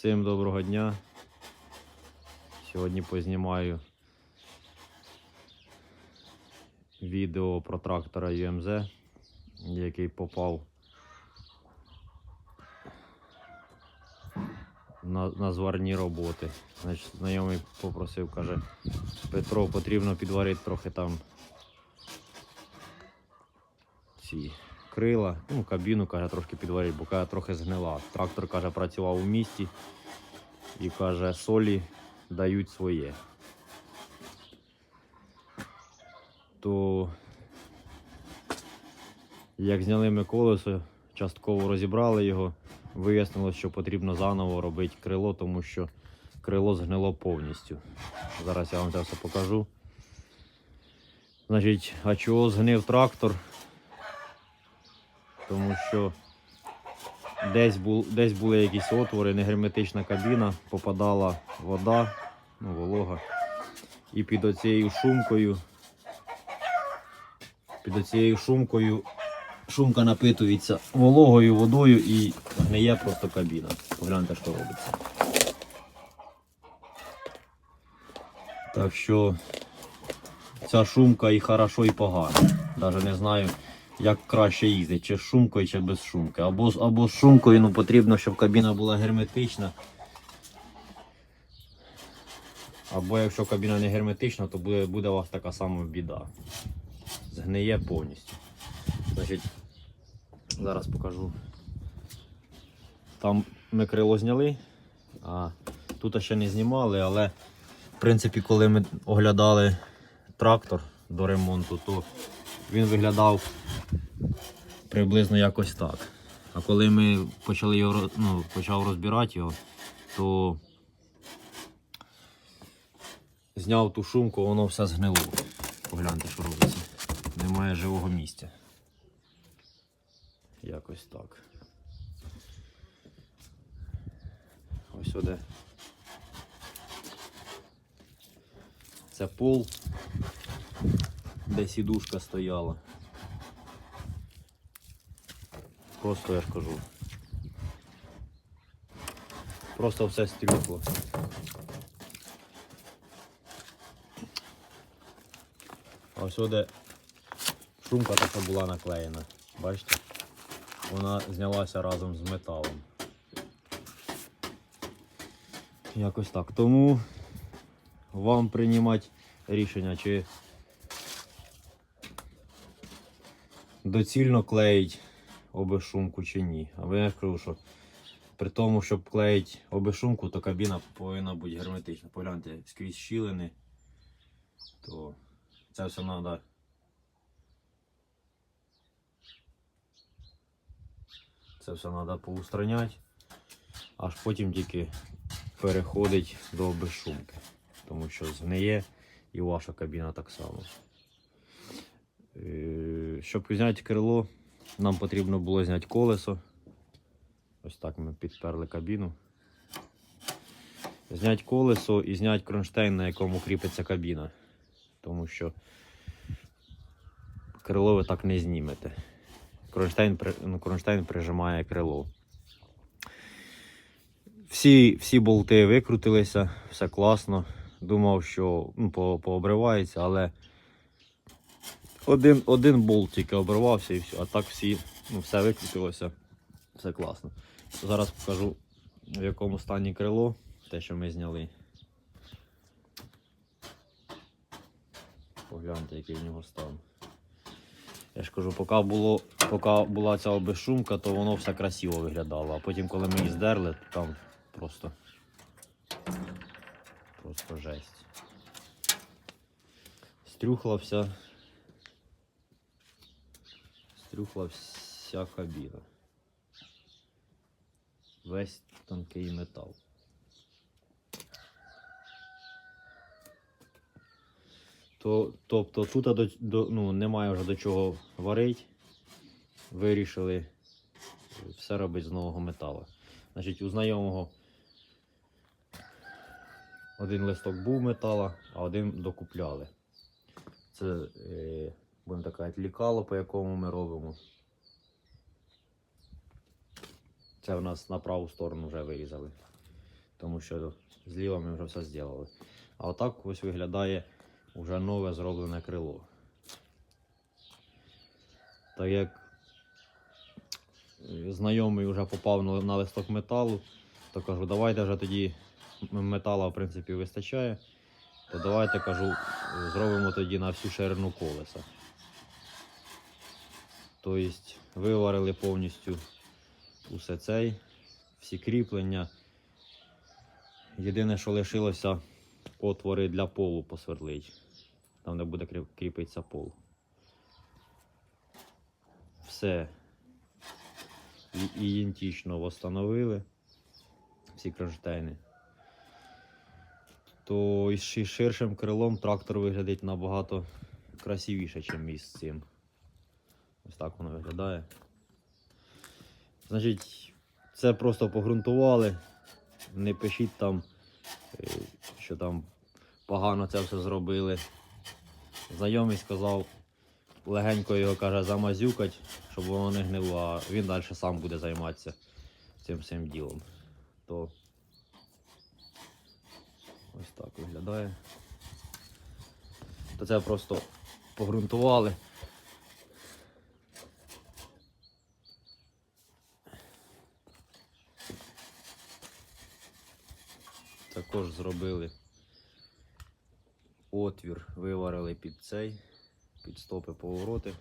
Всім доброго дня. Сьогодні познімаю відео про трактора UMZ, який попав на, на зварні роботи. Значить, знайомий попросив, каже, Петро, потрібно підварити трохи там ці крила, ну, кабіну, каже, трошки підварити, бо каже, трохи згнила. Трактор каже, працював у місті і каже, солі дають своє. То як зняли ми колесо, частково розібрали його, вияснилось, що потрібно заново робити крило, тому що крило згнило повністю. Зараз я вам це все покажу. Значить, а чого згнив трактор? Тому що десь, бу, десь були якісь отвори, негерметична кабіна, попадала вода, ну, волога. І під оцією шумкою, під оцією шумкою, шумка напитується вологою водою і гниє просто кабіна. Погляньте, що робиться. Так що ця шумка і хорошо, і погано. Навіть не знаю, як краще їздити, чи з шумкою, чи без шумки. Або, або з шумкою ну, потрібно, щоб кабіна була герметична. Або якщо кабіна не герметична, то буде, буде у вас така сама біда. Згниє повністю. Значить, зараз покажу. Там ми крило зняли, а тут ще не знімали, але в принципі, коли ми оглядали трактор до ремонту, то він виглядав приблизно якось так. А коли ми почали його ну, почав розбирати його, то зняв ту шумку, воно все згнило. Погляньте, що робиться. Немає живого місця. Якось так. Ось сюди. Це пол, де сідушка стояла. Просто я ж кажу. Просто все стрюкло. А ось сюди шумка така була наклеєна. Бачите? Вона знялася разом з металом. Якось так. Тому вам приймати рішення, чи доцільно клеїть обешумку чи ні. А я кажу, що при тому, щоб клеїть обешумку, то кабіна повинна бути герметична. Погляньте, скрізь щілини, то це все треба. Це все треба поустраняти, аж потім тільки переходить до безшумки. Тому що згниє і ваша кабіна так само. Щоб зняти крило, нам потрібно було зняти колесо. Ось так ми підперли кабіну. Зняти колесо і зняти кронштейн, на якому кріпиться кабіна. Тому що крило ви так не знімете. Кронштейн, ну, кронштейн прижимає крило. Всі, всі болти викрутилися, все класно. Думав, що ну, пообривається, але один, один болт тільки обривався і все. А так всі, ну, все викрутилося, все класно. Зараз покажу, в якому стані крило, те, що ми зняли. Погляньте, який в нього стан. Я ж кажу, поки, було, поки була ця безшумка, то воно все красиво виглядало. А потім, коли ми її здерли, то там просто. Просто жесть. Стрюхла вся. Стрюхла вся кабіна. Весь тонкий метал. То, тобто тут до, до, ну, немає вже до чого варити. Вирішили все робити з нового металу. Значить, у знайомого один листок був метала, а один докупляли. Це, е, будемо так казати, лікало, по якому ми робимо. Це в нас на праву сторону вже вирізали. тому що зліва ми вже все зробили. А отак ось виглядає вже нове зроблене крило. Так як знайомий вже попав на, листок металу, то кажу, давайте вже тоді метала в принципі вистачає. То давайте кажу, зробимо тоді на всю ширину колеса. Тобто виварили повністю усе цей, всі кріплення. Єдине, що лишилося, отвори для полу посверлить. Там, де буде кріп- кріпитися пол. Все ідентично встановили всі кронштейни. То із ширшим крилом трактор виглядить набагато красивіше, ніж із цим. Ось так воно виглядає. Значить, це просто погрунтували. Не пишіть там, е, що там погано це все зробили. Знайомий сказав, легенько його каже замазюкать, щоб воно не гнило, а він далі сам буде займатися цим всім ділом. То ось так виглядає. То це просто погрунтували. Також зробили отвір, виварили під цей, під стопи повороти.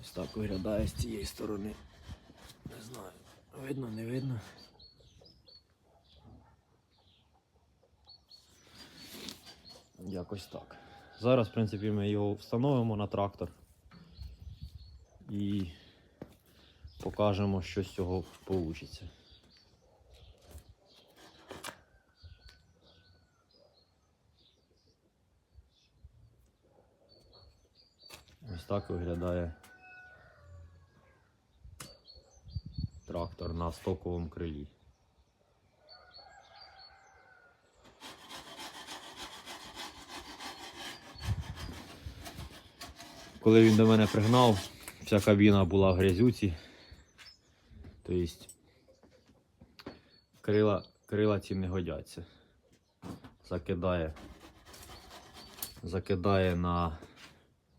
Ось так виглядає з цієї сторони. Не знаю, видно, не видно. Якось так. Зараз, в принципі, ми його встановимо на трактор і покажемо, що з цього вийде. Ось так виглядає трактор на стоковому крилі. Коли він до мене пригнав, вся кабіна була в грязюці. Тобто крила, крила ці не годяться. Закидає, закидає на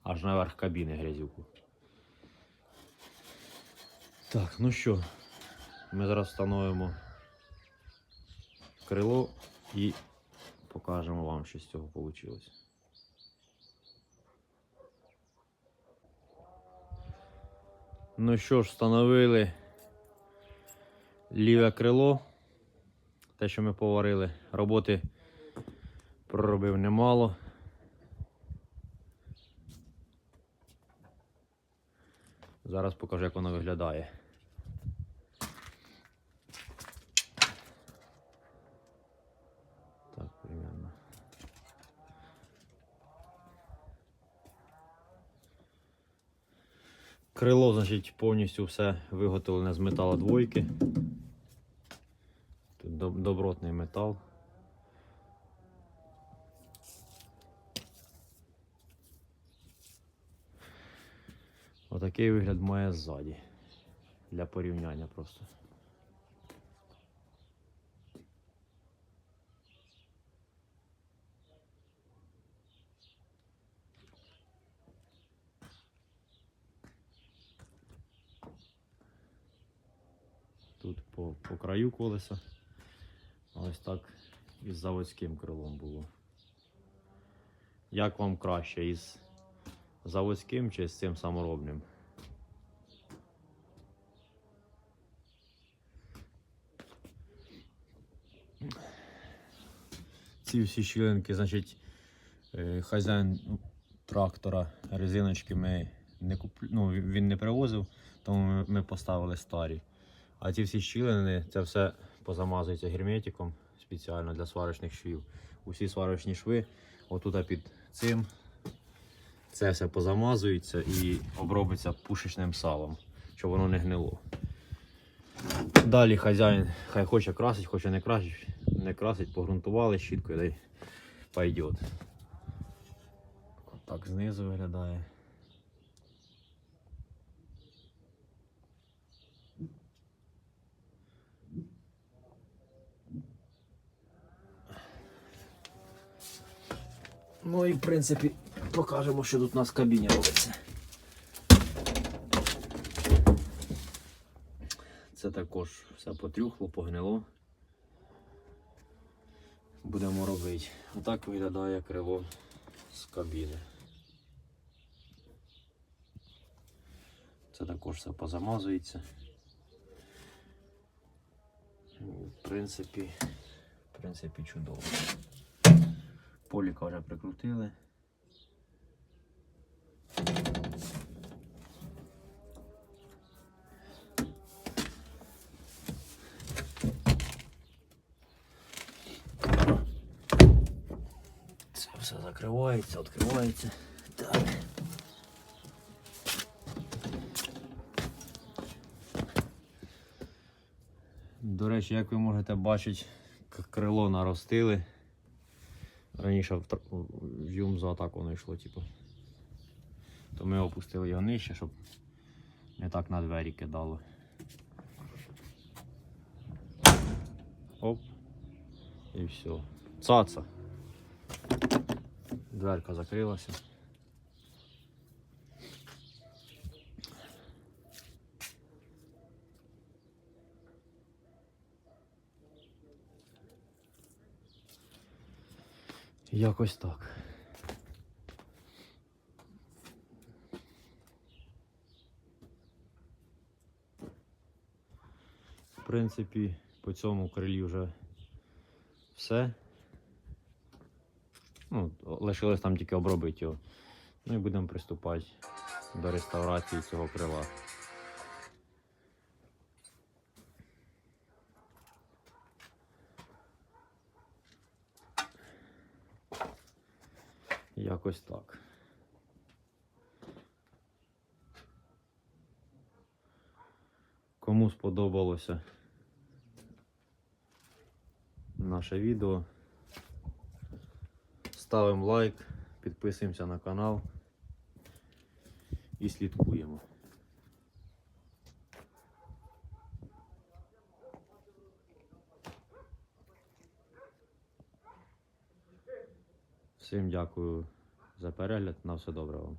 аж наверх кабіни грязюку. Так, ну що, ми зараз встановимо крило і покажемо вам, що з цього вийшло. Ну що ж, встановили ліве крило. Те, що ми поварили. Роботи проробив немало. Зараз покажу, як воно виглядає. Так, примерно. Крило, значить, повністю все виготовлене з металу двойки. Тут добротний метал. Отакий вигляд має ззаді. Для порівняння просто. Тут по, по краю колеса. Ось так із заводським крилом було. Як вам краще із заводським чи з цим саморобним? Ці всі щілинки, значить, е, хазяїн трактора резиночки ми не куп... ну, він не привозив, тому ми- поставили старі. А ці всі щілини, це все позамазується герметиком спеціально для сварочних швів. Усі сварочні шви, отут під цим, це все позамазується і обробиться пушечним салом, щоб воно не гнило. Далі хазяїн хай хоче красить, хоче не красить, не красить, погрунтували щіткою, дай пойдет. Так знизу виглядає. Ну і в принципі покажемо, що тут у нас в кабіні робиться. Це також все потрюхло, погнило. Будемо робити. Отак виглядає криво з кабіни. Це також все позамазується. Ну, В принципі, в принципі, чудово. Поліка вже прикрутили. Закривається, відкривається. Так. До речі, як ви можете бачити, крило наростили. Раніше в, в юмзу так воно йшло, типу. То ми опустили його нижче, щоб не так на двері кидало. Оп. І все. Цаца. Дверка закрилася. Якось так. В принципі, по цьому крилі вже все. Ну, лишилось там тільки обробити його. Ну і будемо приступати до реставрації цього крила. Якось так. Кому сподобалося наше відео, ставимо лайк, підписуємося на канал і слідкуємо. Всім дякую за перегляд. На все добре вам.